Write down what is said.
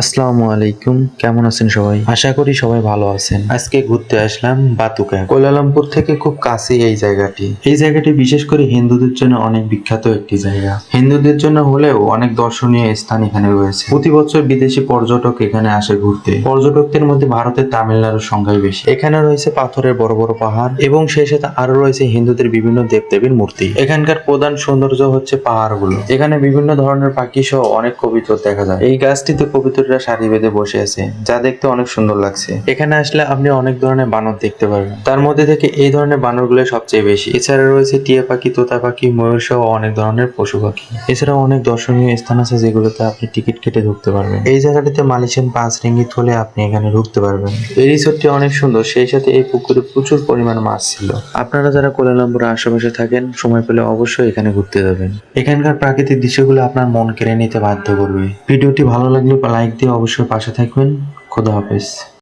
আসসালামু আলাইকুম কেমন আছেন সবাই? আশা করি সবাই ভালো আছেন। আজকে ঘুরতে আসলাম বাতুকা। কোলালামপুর থেকে খুব কাছে এই জায়গাটি। এই জায়গাটি বিশেষ করে হিন্দুদের জন্য অনেক বিখ্যাত একটি জায়গা। হিন্দুদের জন্য হলেও অনেক দর্শনীয় স্থান এখানে রয়েছে। প্রতি বছর বিদেশি পর্যটক এখানে আসে ঘুরতে। পর্যটকদের মধ্যে ভারতের তামিলনাড়ুর সংখ্যাই বেশি। এখানে রয়েছে পাথরের বড় বড় পাহাড় এবং সেই সাথে আরও রয়েছে হিন্দুদের বিভিন্ন দেবদেবীর মূর্তি। এখানকার প্রধান সৌন্দর্য হচ্ছে পাহাড়গুলো। এখানে বিভিন্ন ধরনের পাখি সহ অনেক কবিতর দেখা যায়। এই গাছটিতে কবিতররা সারি বেঁধে বসে আছে, যা দেখতে অনেক সুন্দর লাগছে। এখানে আসলে আপনি অনেক ধরনের বানর দেখতে পারবেন। তার মধ্যে থেকে এই ধরনের বানরগুলো সবচেয়ে বেশি। এছাড়া রয়েছে টিয়া পাখি, তোতা পাখি, ময়ূর সহ অনেক ধরনের পশু পাখি। এছাড়াও অনেক দর্শনীয় স্থান আছে যেগুলোতে আপনি টিকিট কেটে ঢুকতে পারবেন। এই জায়গাটিতে মালয়েশিয়ান পাঁচ রিঙ্গিত হলে আপনি এখানে ঢুকতে পারবেন। এই রিসোর্টটি অনেক সুন্দর, সেই সাথে এই পুকুরে প্রচুর পরিমাণ মাছ ছিল। আপনারা যারা কোলালামপুরের আশেপাশে থাকেন, সময় পেলে অবশ্যই এখানে ঘুরতে যাবেন। এখানকার প্রাকৃতিক দৃশ্যগুলো আপনার মন কেড়ে নিতে বাধ্য করবে। ভিডিওটি ভালো লাগলে লাইক দিয়ে অবশ্যই পাশে থাকবেন। খোদা হাফেজ।